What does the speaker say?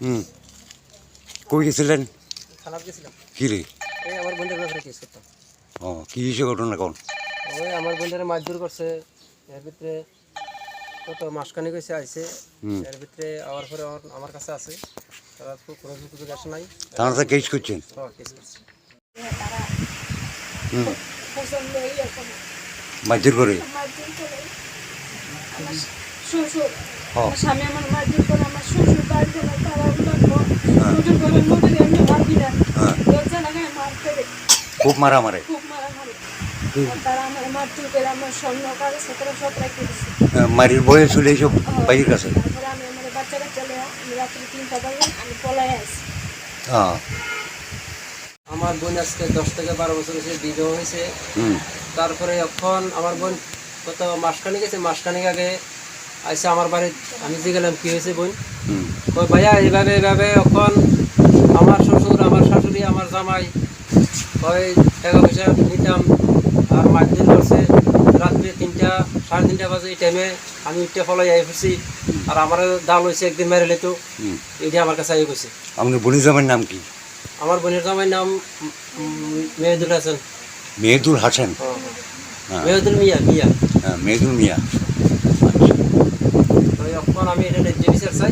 হুম। কই গেছিলেন? খারাপ গেছিলাম। কি রে? এই আমার বোনের ব্যাপারে কেস করতাম। ও কি হয়েছে ঘটনা কোন? ওই আমার বোনের মারধর করছে এর ভিতরে কত মাসখানি গেছে আইছে। হুম। এর ভিতরে আওয়ার পরে আমার- আমার কাছে আছে। তারা তো কোনো কিছু আসে নাই। থানাতে কেস করছেন? হ্যাঁ কেস করছে। হুম। মারধর করে? মারধর করে। আমার শ্বশুর হ্যাঁ স্বামী আমার মারধর করে আমার রেখে দিছে মারির বয়ে চলে এইসব বাইরের কাছে। আমার হ্যাঁ। আমার বোন আজকে দশ থেকে বারো বছর হয়েছে বিবাহ হয়েছে। তারপরে এখন আমার বোন কত মাসখানি গেছে মাসখানিক আগে আইসে আমার বাড়ি আমি যে গেলাম কি হয়েছে বোন? ভাইয়া এইভাবে এইভাবে এখন আমার শ্বশুর আমার শাশুড়ি আমার জামাই কই টাকা পয়সা নিতাম। আর মারধর করছে রাত্রে তিনটা সাড়ে তিনটা বাজে এই টাইমে আমি উঠতে ফলাই আই ফুসি আর আমার ডাল হয়েছে একদিন মেরে তো হুম। এইটা আমার কাছে আই গেছে। আপনার বনি জামের নাম কি? আমার বোনের জামাইয়ের নাম মেহেদুল হাসান। মেহেদুল হাসান? হ্যাঁ, হ্যাঁ। মেহেদুল মিয়া মিয়া। হ্যাঁ মেহেদুল মিয়া। আচ্ছা। এখন আমি এটা ন্যায্য বিচার চাই।